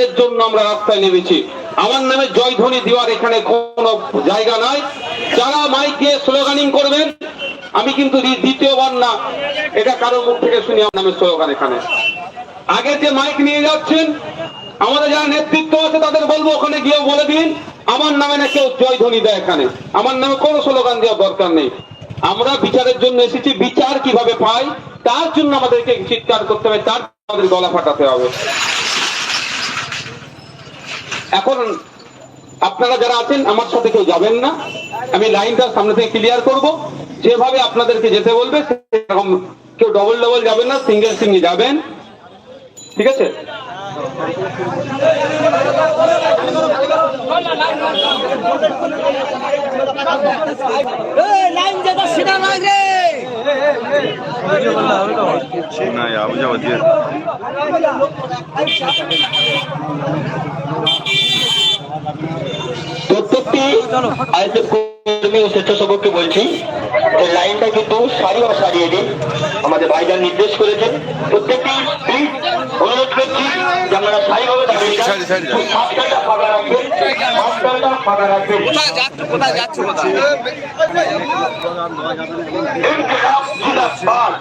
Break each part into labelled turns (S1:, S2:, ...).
S1: বিচারের জন্য আমরা রাস্তায় নেমেছি। আমার নামে জয়ধ্বনি দেওয়ার এখানে কোনো জায়গা নাই। যারা মাইক দিয়ে স্লোগানিং করবেন, আমি কিন্তু দ্বিতীয়বার না, এটা কারোর মুখ থেকে শুনি আমার নামে স্লোগান এখানে। আগে যে মাইক নিয়ে যাচ্ছেন, আমাদের যারা নেতৃত্ব আছে তাদের বলব, ওখানে গিয়ে বলে দিন, আমার নামে না কেউ জয়ধ্বনি দেয় এখানে। আমার নামে কোনো স্লোগান দেওয়ার দরকার নেই। আমরা বিচারের জন্য এসেছি, বিচার কীভাবে পাই, তার জন্য আমাদেরকে চিৎকার করতে হবে, তার আমাদের গলা ফাটাতে হবে। এখন আপনারা যারা আছেন, আমার সাথে কেউ যাবেন না। আমি লাইনটা সামনে থেকে ক্লিয়ার করব। যেভাবে আপনাদেরকে যেতে বলবে, সেরকম কেউ ডবল ডবল যাবেন না সিঙ্গেল সিঙ্গেল যাবেন। ঠিক আছে?
S2: লাইন যেটা সেটা নয়
S3: না যাব যাব দিয়ে
S4: প্রত্যেকটি আয়োজক কর্মী ও স্বেচ্ছাসেবককে বলছি যে লাইনটা কিন্তু সারি বা সারিয়ে দিন। আমাদের ভাইজান নির্দেশ করেছেন প্রত্যেকটি প্লিজ অনুরোধ করছি যে আপনারা সারিভাবে দাঁড়িয়ে যান।
S3: সারি, সারি
S4: ফাঁকা রাখবেন ফাঁকা রাখবেন।
S2: কোথায় যাচ্ছে কোথায়
S4: ইনকিলাব জিন্দাবাদ।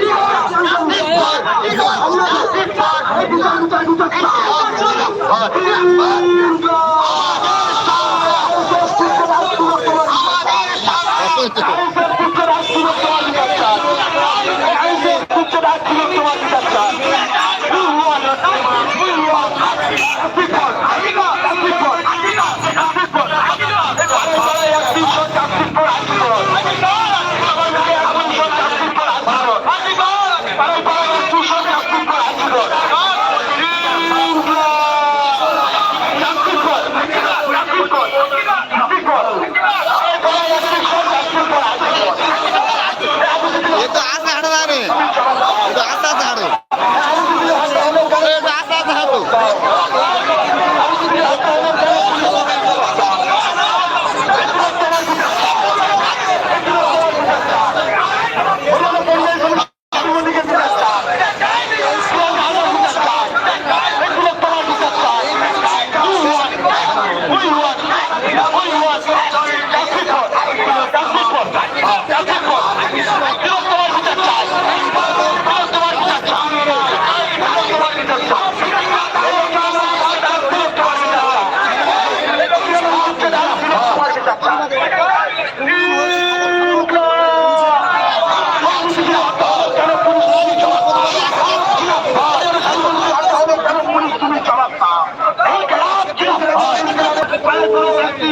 S3: এ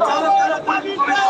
S4: দাও Vamos